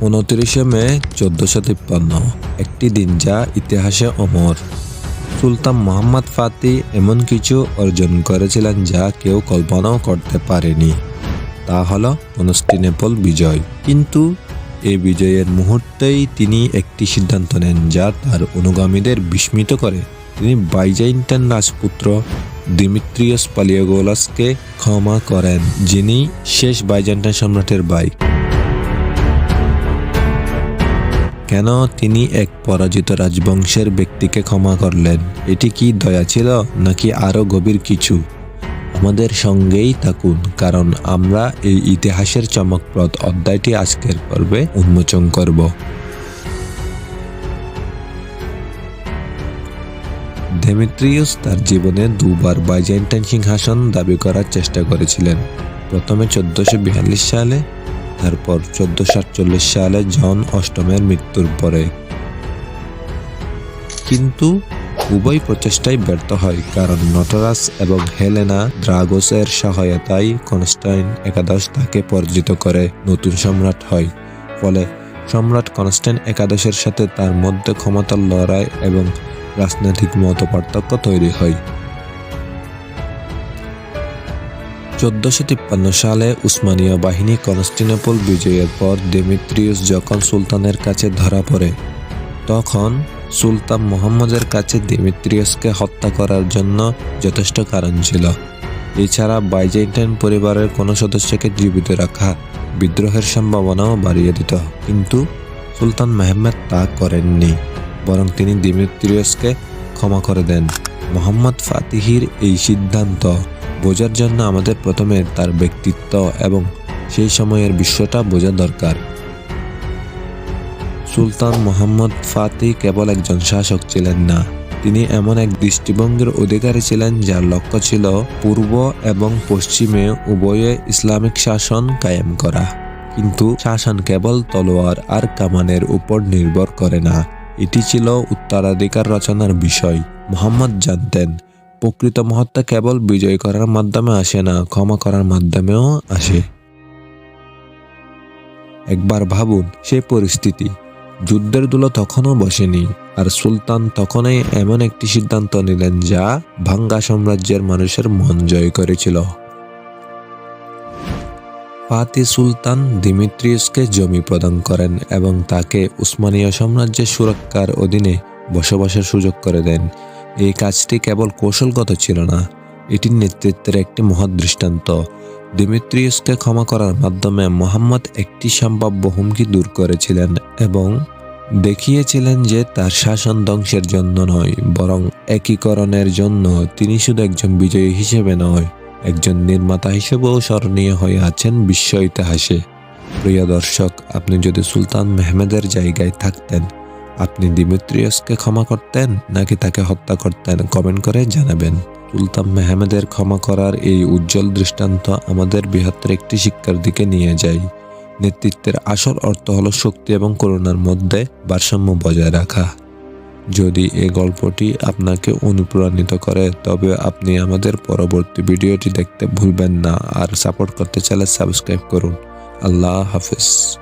উনত্রিশে মে চোদ্দশো তিপ্পান্ন, একটি দিন যা ইতিহাসে অমর। সুলতান মোহাম্মদ ফাতি এমন কিছু অর্জন করেছিলেন যা কেউ কল্পনাও করতে পারেনি। তা হল কনস্টিনেপল বিজয়। কিন্তু এই বিজয়ের মুহূর্তেই তিনি একটি সিদ্ধান্ত নেন যা তার অনুগামীদের বিস্মিত করে। তিনি বাইজাইন্টান রাজপুত্র দিমিত্রিয়স পালিয়াগোলাসকে ক্ষমা করেন, যিনি শেষ বাইজান্টাইন সম্রাটের ভাই। কেন তিনি এক পরাজিত রাজবংশের ব্যক্তিকে ক্ষমা করলেন? এটি কি দয়া ছিল, নাকি আরও গভীর কিছু? আমাদের সঙ্গেই থাকুন, কারণ আমরা এই ইতিহাসের চমকপ্রদ অধ্যায়টি আজকের পর্বে উন্মোচন করব। ডেমিট্রিয়াস তার জীবনে দুবার বাইজেন্টাইন সিংহাসন দাবি করার চেষ্টা করেছিলেন। প্রথমে চোদ্দশো বিয়াল্লিশ সালে, তারপর চোদ্দশো সাতচল্লিশ সালে জন অষ্টমের মৃত্যুর পরে। কিন্তু উভয় প্রচেষ্টাই ব্যর্থ হয়, কারণ নটরাস এবং হেলেনা দ্রাগোসের সহায়তায় কনস্টাইন একাদশ তাকে পরাজিত করে নতুন সম্রাট হয়। ফলে সম্রাট কনস্টাইন একাদশের সাথে তার মধ্যে ক্ষমতার লড়াই এবং রাজনৈতিক মত পার্থক্য তৈরি হয়। চোদ্দশো তিপ্পান্ন সালে উসমানীয় বাহিনী কনস্টিনোপল বিজয়ের পর ডেমিত্রিয়াস যখন সুলতানের কাছে ধরা পড়ে, তখন সুলতান মোহাম্মদের কাছে দিমিত্রিয়াসকে হত্যা করার জন্য যথেষ্ট কারণ ছিল। এছাড়া বাইজেন্টাইন পরিবারের কোনো সদস্যকে জীবিত রাখা বিদ্রোহের সম্ভাবনাও বাড়িয়ে দিত। কিন্তু সুলতান মেহমেদ তা করেননি। বরং তিনি দিমিত্রিয়াসকে ক্ষমা করে দেন। মোহাম্মদ ফাতিহির এই সিদ্ধান্ত বোঝার জন্য আমাদের প্রথমে তার ব্যক্তিত্ব এবং সেই সময়ের বিশ্বটা বোঝা দরকার। সুলতান মোহাম্মদ ফাতি কেবল একজন শাসক ছিলেন না, তিনি এমন এক দৃষ্টিভঙ্গির অধিকারী ছিলেন যার লক্ষ্য ছিল পূর্ব এবং পশ্চিমে উভয়ে ইসলামিক শাসন কায়েম করা। কিন্তু শাসন কেবল তলোয়ার আর কামানের উপর নির্ভর করে না। এটি ছিল উত্তরাধিকার রচনার বিষয়। মোহাম্মদ জানতেন প্রকৃত মহত্ব কেবল বিজয় করার মাধ্যমে আসে না, ক্ষমা করার মাধ্যমেও আসে। একবার ভাবুন সেই পরিস্থিতি। যুদ্ধের দুলো তখনও বসেনি, আর সুলতান তখনই এমন একটি সিদ্ধান্ত নিলেন যা ভাঙ্গা সাম্রাজ্যের মানুষের মন জয় করেছিল। ফাতি সুলতান দিমিত্রিয়াসকে জমি প্রদান করেন এবং তাকে উসমানীয় সাম্রাজ্যের সুরক্ষার অধীনে বসবাসের সুযোগ করে দেন। এই কাজটি কেবল কৌশলগত ছিল না এটি নেতৃত্বের একটি মহৎ দৃষ্টান্ত। দিমিত্রিয়াসকে ক্ষমা করার মাধ্যমে মোহাম্মদ একটি সম্ভাব্য হুমকি দূর করেছিলেন এবং দেখিয়েছিলেন যে তার শাসন ধ্বংসের জন্য নয়, বরং একীকরণের জন্য তিনি শুধু একজন বিজয়ী হিসেবে নয়। একজন নির্মাতা হিসেবেও স্মরণীয় হয়ে আছেন বিশ্ব ইতিহাসে প্রিয় দর্শক, আপনি যদি সুলতান মেহমেদের জায়গায় থাকতেন, আপনি দিমিত্রিয়াসকে ক্ষমা করতেন নাকি তাকে হত্যা করতেন, কমেন্ট করে জানাবেন। সুলতান মেহমেদের ক্ষমা করার এই উজ্জ্বল দৃষ্টান্ত আমাদের বৃহত্তর একটি শিক্ষার দিকে নিয়ে যায়। নেতৃত্বের আসল অর্থ হলো শক্তি এবং করুণার মধ্যে ভারসাম্য বজায় রাখা। যদি এই গল্পটি আপনাকে অনুপ্রাণিত করে, তবে আপনি আমাদের পরবর্তী ভিডিওটি দেখতে ভুলবেন না। আর সাপোর্ট করতে চাইলে সাবস্ক্রাইব করুন। আল্লাহ হাফিজ।